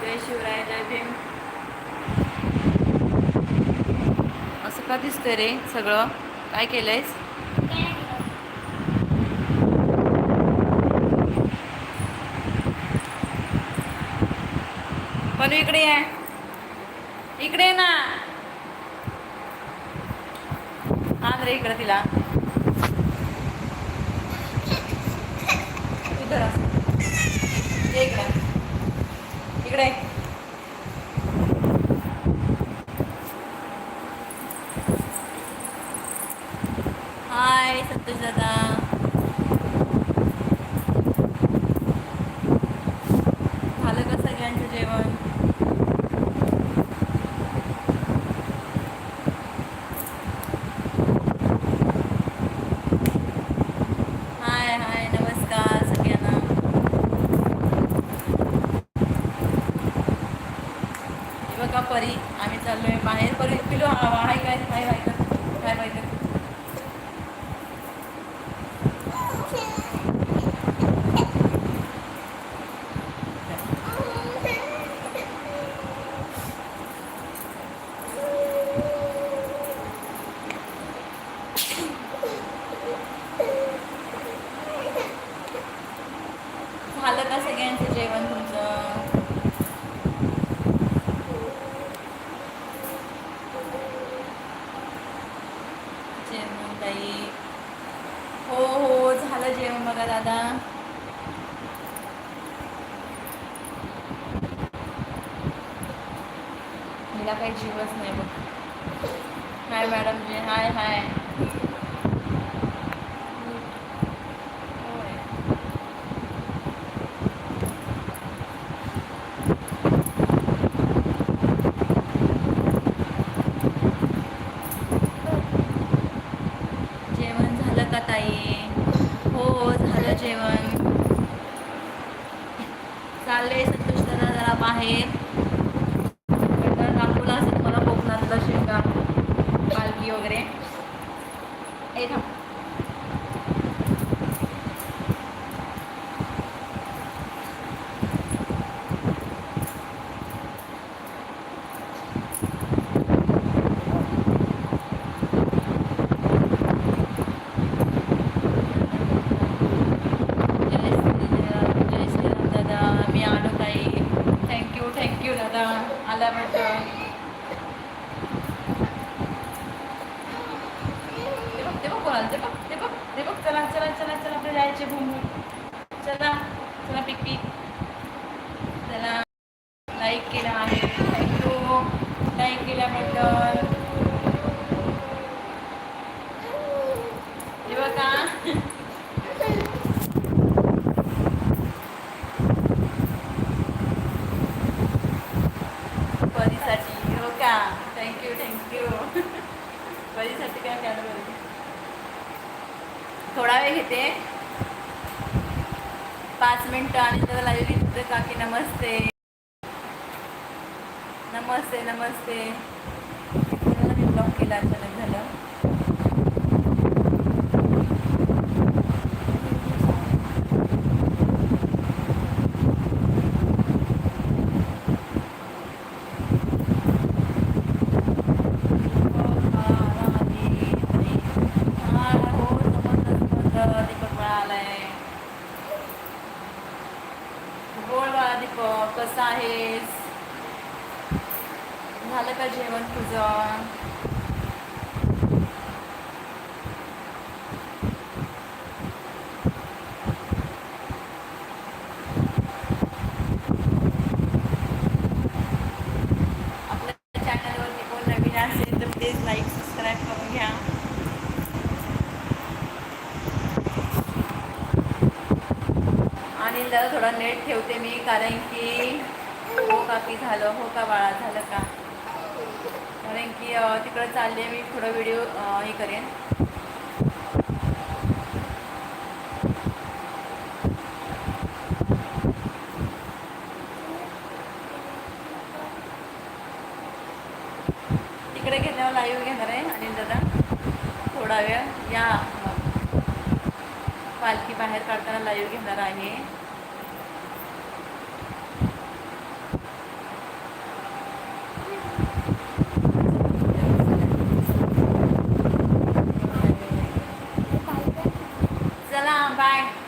जय शिवराय जय भीम. असं का दिसतंय रे सगळं? काय केलंयस? पण इकडे आहे इकडे ना आण रे इकडे तिला. इकडे. इकडे हाय संतोष दादा झालं का सगळ्यांचं जेवण हाय हाय नमस्कार सगळ्यांना हे बघा परी आम्ही चाललोय बाहेर परी पिलो. हवा हाय काय हाय हाय कर काय बाय कर झालं का सगळ्यांचं जेवण तुमचं जेवण ताई हो हो झालं जेवण बघा दादा. हिला काही जीवच नाही बघ. हाय मॅडम जी हाय हाय जेवण झालं का ताई हो झालं जेवण चालले संतोष दादा जरा बाहेर. म्हटलं दाखवलं असेल तुम्हाला कोकणातलं शेंगा पालखी वगैरे ए थांब जय श्रीराम जय श्रीराम दादा मी आलो ताई थँक्यू थँक्यू दादा आल्याबद्दल ते बघ ते बघ कोणाला ते बघ ते बघ ते बघ चला चला चला चला आपले जायचे भूम चला चला पिक पिक. चला लाईक केला आहे. थँक्यू लाईक केल्याबद्दल हे बघा. परीसाठी हो का थँक्यू थँक्यू परीसाठी काय काय थोडा वेळ घेते. पाच मिनटं आणि त्याला लाईव्ह घेतलं काकी नमस्ते. नमस्ते नमस्ते. मी ब्लॉक केला अचानक झालं बोल बाळा दीपक कसं आहेस? झालं का जेवण तुझं? आपल्या चॅनलवरती कोण नवीन असेल तर प्लीज लाईक सबस्क्राईब करून घ्या आणि जरा थोडा नेट ठेवते मी कारण की हो का की झालं हो का बाळा झालं का? कारण की तिकडं चालले मी थोडं व्हिडिओ हे करेन. तिकडे घेतल्यावर लाईव्ह घेणार आहे आणि दादा. थोडा वेळ या. पालखी बाहेर काढताना लाईव्ह घेणार आहे. 的浪，拜。